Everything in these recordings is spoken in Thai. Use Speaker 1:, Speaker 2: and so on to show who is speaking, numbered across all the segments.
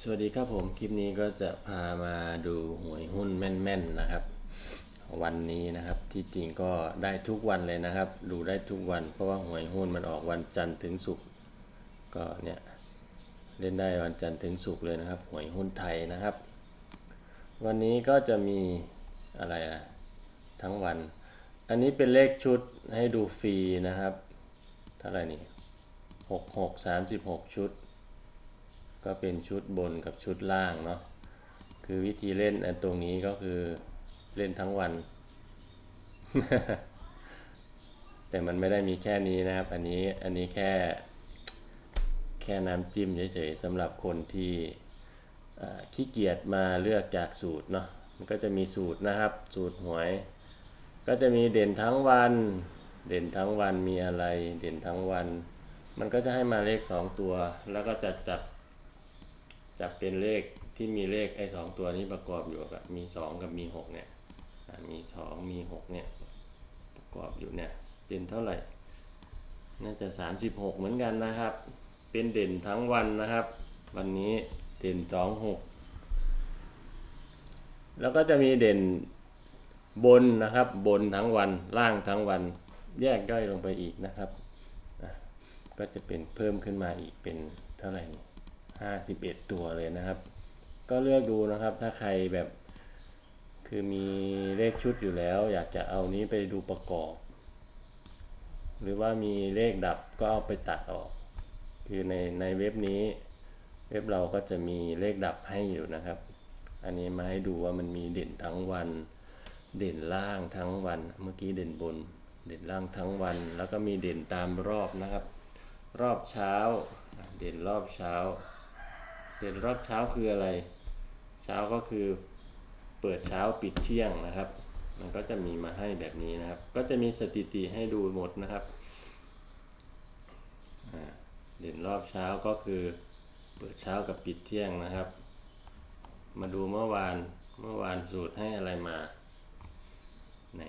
Speaker 1: สวัสดีครับผม คลิปนี้ก็จะพามาดูหวยหุ้นแม่นๆนะครับ วันนี้นะครับที่จริงก็ได้ทุกวันเลยนะครับ ดูได้ทุกวัน เพราะว่าหวยหุ้นมันออกวันจันทร์ถึงศุกร์ก็เนี่ยเล่นได้วันจันทร์ถึงศุกร์เลยนะครับ หวยหุ้นไทยนะครับ วันนี้ก็จะมีอะไรอะทั้งวัน อันนี้เป็นเลขชุดให้ดูฟรีนะครับเท่าไหร่นี่หกหกสามสิบหกชุด ก็เป็นชุดบนกับชุดล่างเนาะคือวิธีเล่นอันตรงนี้ก็คือเล่นทั้งวัน แต่มันไม่ได้มีแค่นี้นะครับ อันนี้อันนี้แค่ แค่น้ำจิ้มเฉยๆสำหรับคนที่ขี้เกียจมาเลือกจากสูตรเนาะมันก็จะมีสูตรนะครับ สูตรหวย ก็จะมีเด่นทั้งวัน เด่นทั้งวันมีอะไร เด่นทั้งวัน มันก็จะให้มาเลขสองตัว แล้วก็จะจับ จับเป็นเลขที่มีเลขไอ้สองตัวนี้ประกอบอยู่กับมีสองกับมีหกเนี่ยมีสองมีหกเนี่ยประกอบอยู่เนี่ยเป็นเท่าไหร่ น่าจะสามสิบหกเหมือนกันนะครับ เป็นเด่นทั้งวันนะครับ วันนี้เด่นสองหกแล้วก็จะมีเด่นบนนะครับบนทั้งวันล่างทั้งวันแยกย่อยลงไปอีกนะครับ ก็จะเป็นเพิ่มขึ้นมาอีกเป็นเท่าไหร่ นี่ห้าสิบเอ็ดตัวเลยนะครับ ก็เลือกดูนะครับถ้าใครแบบ คือมีเลขชุดอยู่แล้ว อยากจะเอานี้ไปดูประกอบ หรือว่ามีเลขดับก็เอาไปตัดออก คือในในเว็บนี้ เว็บเราก็จะมีเลขดับให้อยู่นะครับ อันนี้มาให้ดูว่ามันมีเด่นทั้งวัน เด่นล่างทั้งวัน เมื่อกี้เด่นบน เด่นล่างทั้งวัน แล้วก็มีเด่นตามรอบนะครับ รอบเช้าเด่นรอบเช้า เด่นรอบเช้าคืออะไร เช้าก็คือเปิดเช้าปิดเที่ยงนะครับ มันก็จะมีมาให้แบบนี้นะครับ ก็จะมีสถิติให้ดูหมดนะครับเด่นรอบเช้าก็คือเปิดเช้ากับปิดเที่ยงนะครับ มาดูเมื่อวานเมื่อวานสูตรให้อะไรมาไหน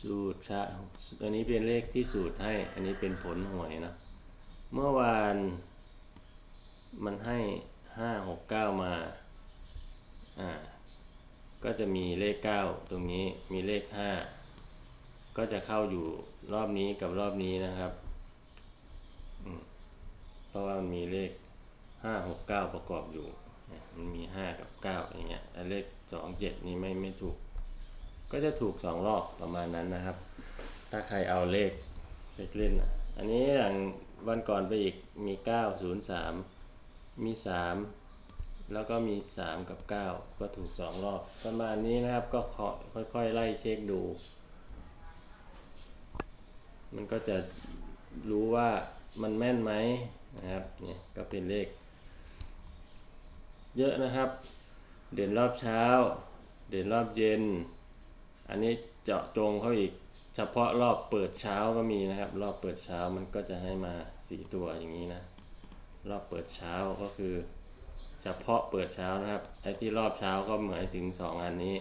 Speaker 1: สูตรชะตัวนี้เป็นเลขที่สูตรให้ อันนี้เป็นผลหวยนะ เมื่อวานมันให้ห้าหกเก้ามา อ่า ก็จะมีเลขเก้าตรงนี้มีเลขห้าก็จะเข้าอยู่รอบนี้กับรอบนี้นะครับอืเพราะว่ามันมีเลขห้าหกเก้าประกอบอยู่ มันมีห้ากับเก้าอย่างเงี้ยเลขสองเจ็ดนี่ไม่ไม่ถูก ก็จะถูกสองรอบประมาณนั้นนะครับ ถ้าใครเอาเลขเลขเล่นอะอันนี้อย่าง วันก่อนไปอีกมี 903 มี 3 แล้วก็มี 3 กับ 9 ก็ถูกสองรอบ ประมาณนี้นะครับก็ขอค่อยๆ ไล่เช็คดู มันก็จะรู้ว่ามันแม่นไหมนะครับเนี่ยก็เป็นเลข เยอะนะครับ เด่นรอบเช้า เด่นรอบเย็น อันนี้เจาะจงเข้าอีก เฉพาะรอบเปิดเช้าก็มีนะครับ รอบเปิดเช้ามันก็จะให้มาสี่ตัวอย่างนี้นะ รอบเปิดเช้าก็คือ เฉพาะเปิดเช้านะครับไอ้ที่รอบเช้าก็หมายถึงสองอันนี้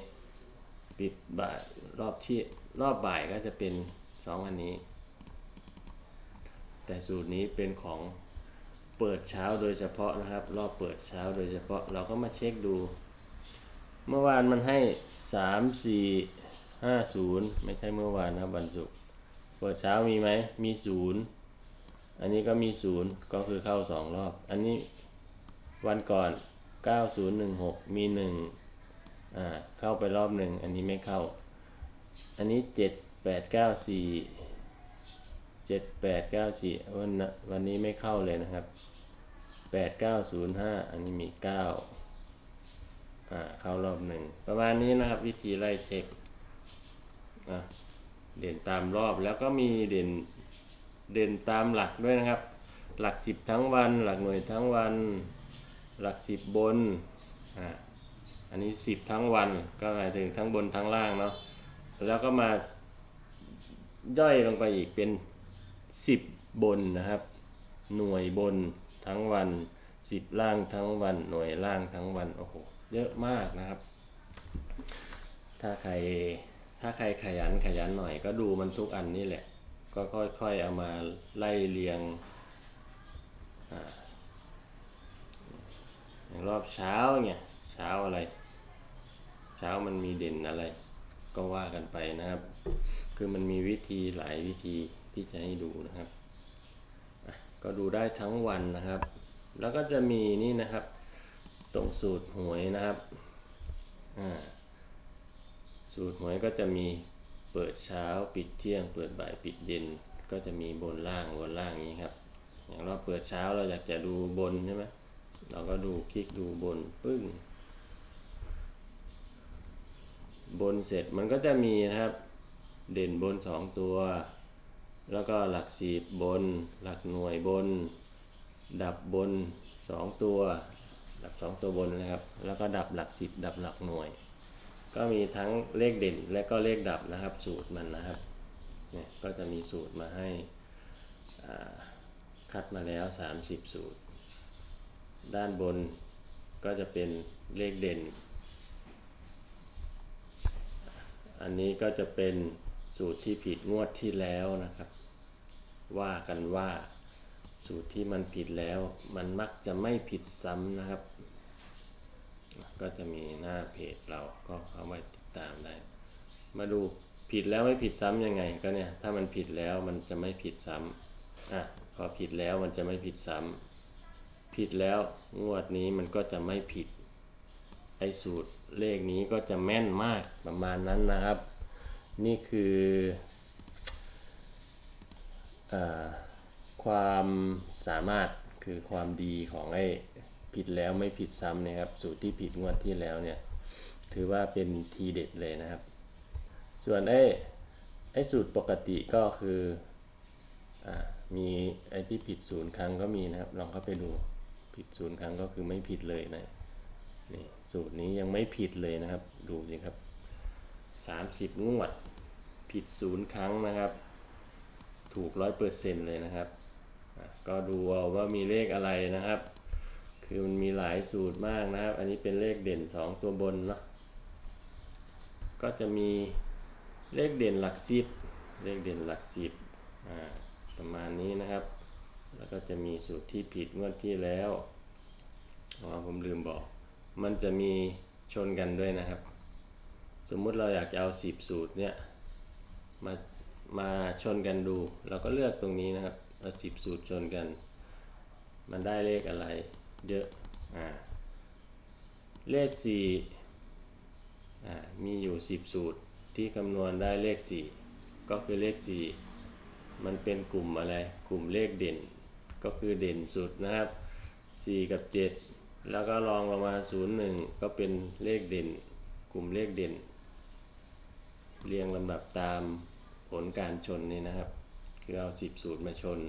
Speaker 1: ปิดบ่ายรอบที่รอบบ่ายก็จะเป็นสองอันนี้ แต่สูตรนี้เป็นของเปิดเช้าโดยเฉพาะนะครับ รอบเปิดเช้าโดยเฉพาะเราก็มาเช็คดู เมื่อวานมันให้สามสี่ ห้าศูนย์ไม่ใช่เมื่อวานนะครับวันศุกร์เปิดเช้ามีไหมมีศูนย์อันนี้ก็มีศูนย์ก็คือเข้าสองรอบ อันนี้วันก่อนเก้าศูนย์หนึ่งหกมีหนึ่งอ่า เข้าไปรอบหนึ่ง อันนี้ไม่เข้า อันนี้เจ็ดแปดเก้าสี่เจ็ดแปดเก้าสี่วันน่ะวันนี้ไม่เข้าเลยนะครับแปดเก้าศูนย์ห้าอันนี้มีเก้าอ่า เข้ารอบหนึ่ง ประมาณนี้นะครับวิธีไล่เช็ค อะเด่นตามรอบแล้วก็มีเด่นเด่นตามหลักด้วยนะครับ หลักสิบทั้งวัน หลักหน่วยทั้งวัน หลักสิบบนอ่าอันนี้สิบทั้งวันก็หมายถึงทั้งบนทั้งล่างเนาะแล้วก็มาย่อยลงไปอีกเป็นสิบบนนะครับ หน่วยบนทั้งวันสิบล่างทั้งวัน หน่วยล่างทั้งวันโอ้โหเยอะมากนะครับ ถ้าใคร ถ้าใครขยันขยันหน่อยก็ดูมันทุกอันนี่แหละ ก็ค่อยๆเอามาไล่เรียงอย่างรอบเช้าเนี่ยเช้าอะไร เช้ามันมีเด่นอะไร ก็ว่ากันไปนะครับ คือมันมีวิธีหลายวิธีที่จะให้ดูนะครับ ก็ดูได้ทั้งวันนะครับ แล้วก็จะมีนี่นะครับ ตรงสูตรหวยนะครับอ่า สูตรหวยก็จะมีเปิดเช้าปิดเที่ยง เปิดบ่ายปิดเย็น ก็จะมีบนล่างบนล่างอย่างนี้ครับ อย่างเราเปิดเช้าเราอยากจะดูบนใช่ไหมเราก็ดูคลิกดูบนปึ้ง บนเสร็จมันก็จะมีนะครับ เด่นบนสองตัว แล้วก็หลักสิบบน หลักหน่วยบน ดับบนสองตัว ดับสองตัวบนนะครับ แล้วก็ดับหลักสิบดับหลักหน่วย ก็มีทั้งเลขเด่นและก็เลขดับนะครับ สูตรมันนะครับเนี่ยก็จะมีสูตรมาให้คัดมาแล้ว 30 สูตร ด้านบนก็จะเป็นเลขเด่น อันนี้ก็จะเป็นสูตรที่ผิดงวดที่แล้วนะครับ ว่ากันว่าสูตรที่มันผิดแล้ว มันมักจะไม่ผิดซ้ำนะครับ ก็จะมีหน้าเพจเราก็เข้ามาติดตามได้ มาดูผิดแล้วไม่ผิดซ้ำยังไงก็เนี่ย ถ้ามันผิดแล้วมันจะไม่ผิดซ้ำอะพอผิดแล้วมันจะไม่ผิดซ้ำผิดแล้วงวดนี้มันก็จะไม่ผิดไอ้สูตรเลขนี้ก็จะแม่นมากประมาณนั้นนะครับ นี่คืออความสามารถคือความดีของไอ้ ผิดแล้วไม่ผิดซ้ำเนะครับ สูตรที่ผิดงวดที่แล้วเนี่ย ถือว่าเป็นทีเด็ดเลยนะครับ ส่วนไอ้ไอ้สูตรปกติก็คืออามีไอ้ที่ผิดศูนย์ครั้งก็มีนะครับ ลองเข้าไปดูผิดศูนย์ครั้งก็คือไม่ผิดเลยนะนี่สูตรนี้ยังไม่ผิดเลยนะครับ ดูสิครับสามสิบงวด ผิดศูนย์ครั้งนะครับ ถูกร้อยเปอร์เซ็นต์เลยนะครับ ก็ดูเอาว่ามีเลขอะไรนะครับ คือมันมีหลายสูตรมากนะครับ อันนี้เป็นเลขเด่นสองตัวบนเนาะก็จะมีเลขเด่นหลักสิบเลขเด่นหลักสิบอ่าประมาณนี้นะครับ แล้วก็จะมีสูตรที่ผิดงวดที่แล้วอ๋อผมลืมบอก มันจะมีชนกันด้วยนะครับ สมมุติเราอยากจะเอาสิบสูตรเนี่ยมามาชนกันดู เราก็เลือกตรงนี้นะครับเอาสิบสูตรชนกัน มันได้เลขอะไร เยอะอ่าเลขสี่อ่ามีอยู่สิบสูตรที่คำนวณได้เลขสี่ก็คือเลขสี่มันเป็นกลุ่มอะไรกลุ่มเลขเด่น ก็คือเด่นสุดนะครับ 4 กับ 7 แล้วก็ลองลงมา 0 1 ก็เป็นเลขเด่น กลุ่มเลขเด่น เรียงลำดับตามผลการชนนี่นะครับ คือเอา 10 สูตรมาชน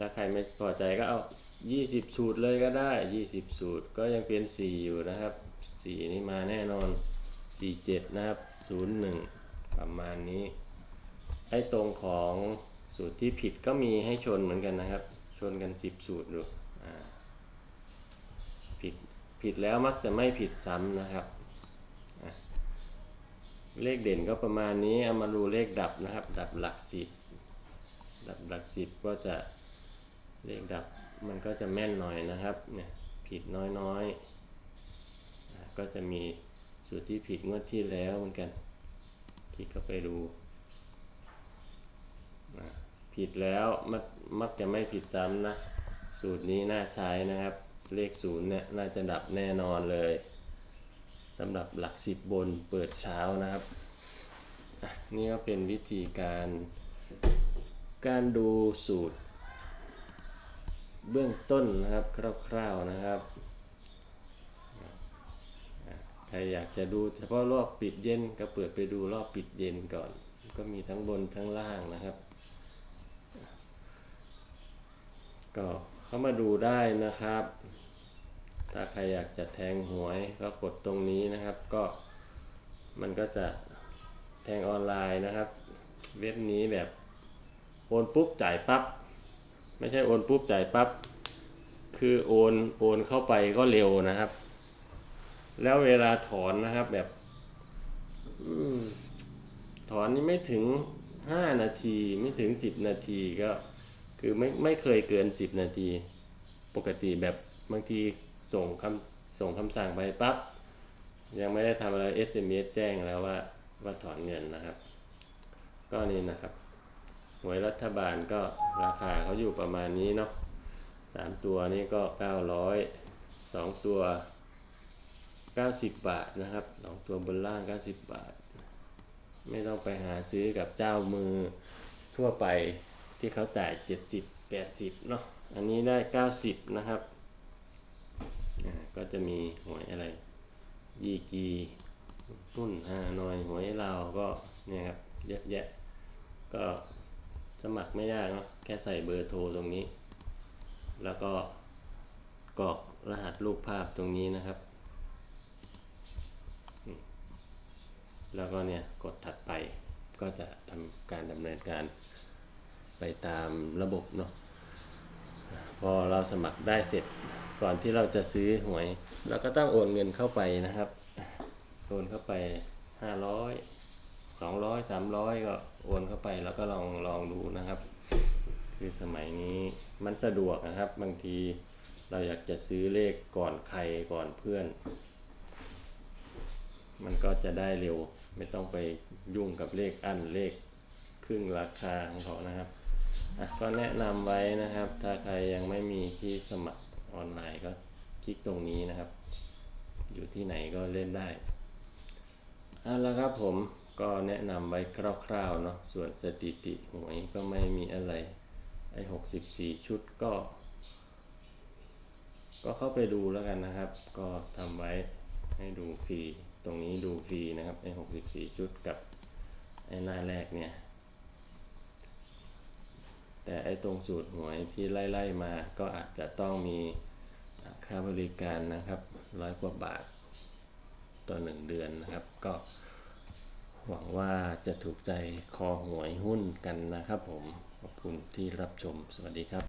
Speaker 1: ถ้าใครไม่พอใจก็เอา 20 สูตรเลยก็ได้ 20 สูตรก็ยังเป็น 4 อยู่นะครับ 4 นี่มาแน่นอน 47 นะครับ 01 ประมาณนี้ ไอ้ตรงของสูตรที่ผิดก็มีให้ชนเหมือนกันนะครับ ชนกันสิบสูตรดูผิดผิดแล้วมักจะไม่ผิดซ้ำนะครับ เลขเด่นก็ประมาณนี้ เอามาดูเลขดับนะครับ ดับหลักสิบดับหลักสิบก็จะ เลขดับมันก็จะแม่นหน่อยนะครับเนี่ยผิดน้อยๆ ก็จะมีสูตรที่ผิดงวดที่แล้วเหมือนกันคลิกเข้าไปดู ผิดแล้วมักมักจะไม่ผิดซ้ำนะ สูตรนี้น่าใช้นะครับ เลขศูนย์เนี่ยน่าจะดับแน่นอนเลยสำหรับหลักสิบบนเปิดเช้านะครับ นี่ก็เป็นวิธีการการดูสูตร เบื้องต้นนะครับคร่าวๆนะครับใครอยากจะดูเฉพาะรอบปิดเย็นก็เปิดไปดูรอบปิดเย็นก่อน ก็มีทั้งบนทั้งล่างนะครับ ก็เข้ามาดูได้นะครับ ถ้าใครอยากจะแทงหวยก็กดตรงนี้นะครับ ก็มันก็จะแทงออนไลน์นะครับ เว็บนี้แบบโอนปุ๊บจ่ายปั๊บ ไม่ใช่โอนปุ๊บจ่ายปั๊บคือโอนโอนเข้าไปก็เร็วนะครับ แล้วเวลาถอนนะครับแบบอถอนนี่ไม่ถึง5นาทีไม่ถึง10นาทีก็คือไม่ไม่เคยเกิน10นาที ปกติแบบบางทีส่งคำส่งคำสั่งไปปั๊บยังไม่ได้ทำอะไร SMS แจ้งแล้วว่าว่าถอนเงินนะครับ ก็นี่นะครับ หวยรัฐบาลก็ราคาเขาอยู่ประมาณนี้เนาะสามตัวนี้ก็เก้าร้อยสองตัวเก้าสิบบาทนะครับสองตัวบนล่างเก้าสิบบาท ไม่ต้องไปหาซื้อกับเจ้ามือทั่วไปที่เขาจ่ายเจ็ดสิบแปดสิบเนาะอันนี้ได้เก้าสิบนะครับอ่าก็จะมีหวยอะไร ยีกีหุ้นฮานอยหวยเราวก็เนี่ยครับเยอะแยะก็ สมัครไม่ยากเนาะแค่ใส่เบอร์โทรตรงนี้ แล้วก็กรอกรหัสรูปภาพตรงนี้นะครับ แล้วก็เนี่ยกดถัดไปก็จะทำการดำเนินการไปตามระบบเนาะพอเราสมัครได้เสร็จก่อนที่เราจะซื้อหวยเราก็ต้องโอนเงินเข้าไปนะครับ โอนเข้าไปห้ สองร้อยสามร้อยก็โอนเข้าไปแล้วก็ลองลองดูนะครับ คือสมัยนี้มันสะดวกนะครับ บางทีเราอยากจะซื้อเลขก่อนใครก่อนเพื่อน มันก็จะได้เร็วไม่ต้องไปยุ่งกับเลขอันเลขครึ่งราคาของเขานะครับอะก็แนะนำไว้นะครับ ถ้าใครยังไม่มีที่สมัครออนไลน์ก็คลิกตรงนี้นะครับ อยู่ที่ไหนก็เล่นได้เอาละครับผม ก็แนะนำไว้คร่าวๆเนาะส่วนสถิติหวยก็ไม่มีอะไร ไอ้หกสิบสี่ชุดก็ ก็เข้าไปดูแล้วกันนะครับ ก็ทำไว้ให้ดูฟรี ตรงนี้ดูฟรีนะครับ ไอ้หกสิบสี่ชุดกับไอ้หน้าแรกเนี่ย แต่ไอ้ตรงสูตรหวยที่ไล่ๆมาก็อาจจะต้องมีค่าบริการนะครับร้อยกว่าบาทต่อหนึ่งเดือนนะครับ ก็ หวังว่าจะถูกใจคอหวยหุ้นกันนะครับผม ขอบคุณที่รับชม สวัสดีครับ